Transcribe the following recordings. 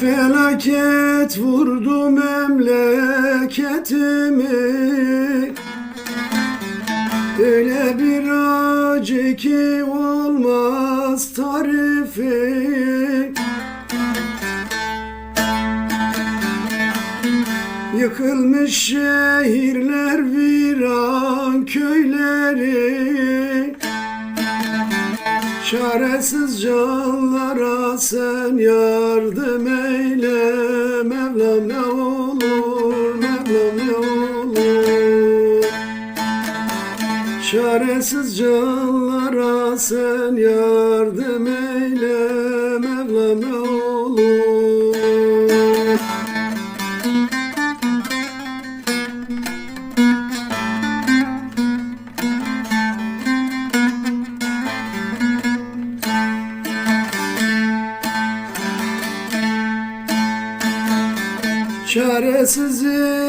Felaket vurdu memleketimi. Öyle bir acı ki olmaz tarifi. Yıkılmış şehirler viran köyleri Çaresiz canlara sen yardım eyle. Mevlam ne olur Mevlam ne olur. Çaresiz canlara sen yardım eyle Çaresiz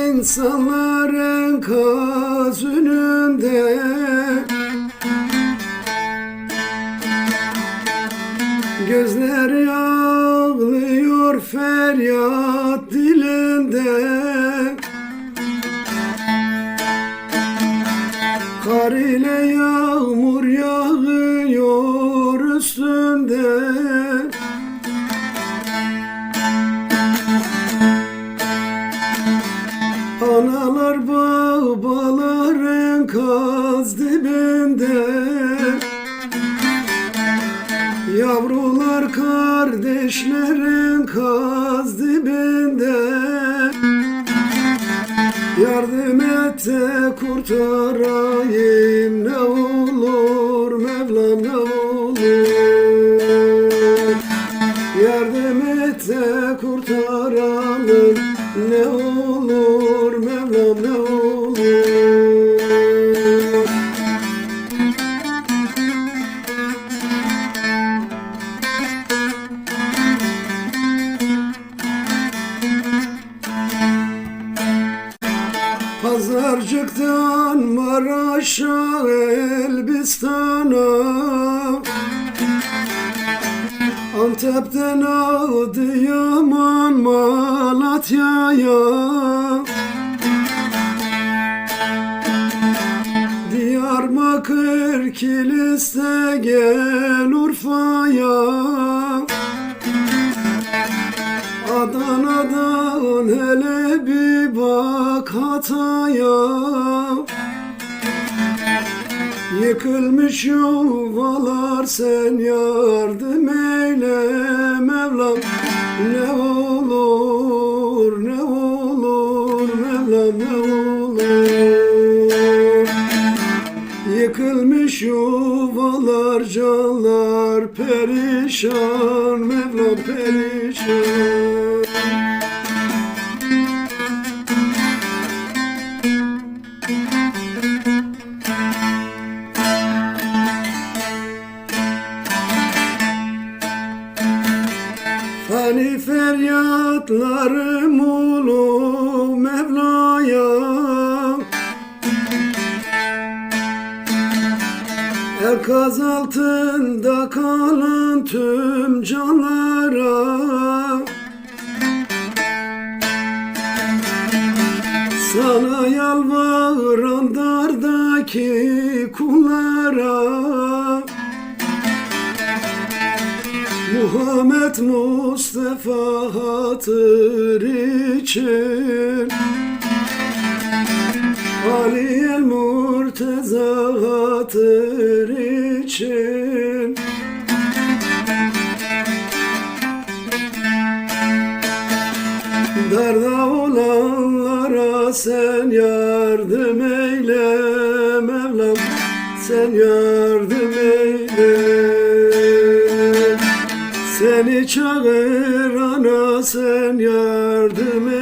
insanların kaz önünde. Gözleri ağlıyor feryat dilinde. Kar ile yağmur kaz dibinde Yavrular kardeşlerin kaz dibinde. Yardım et kurtarayım ne olur Pazarcıktan Maraş'a Elbistan'a. Antep'ten Adıyaman Malatya'ya. Diyarbakır Kilis'te gel Urfa'ya Hatay'a Yıkılmış yuvalar sen yardım eyle Mevlam. Ne olur ne olur Mevlam ne olur. Yıkılmış yuvalar canlar perişan Mevlam perişan feryatlarım ulu Mevla'ya. Enkaz altında kalan tüm canlara. Sana yalvaran dardaki kullara Muhammed Mustafa hatır için. Ali el Murteza hatır için. Darda olanlara sen yardım eyle Mevlam sen yardım eyle Yardım eyle Mevlam sen yardım eyle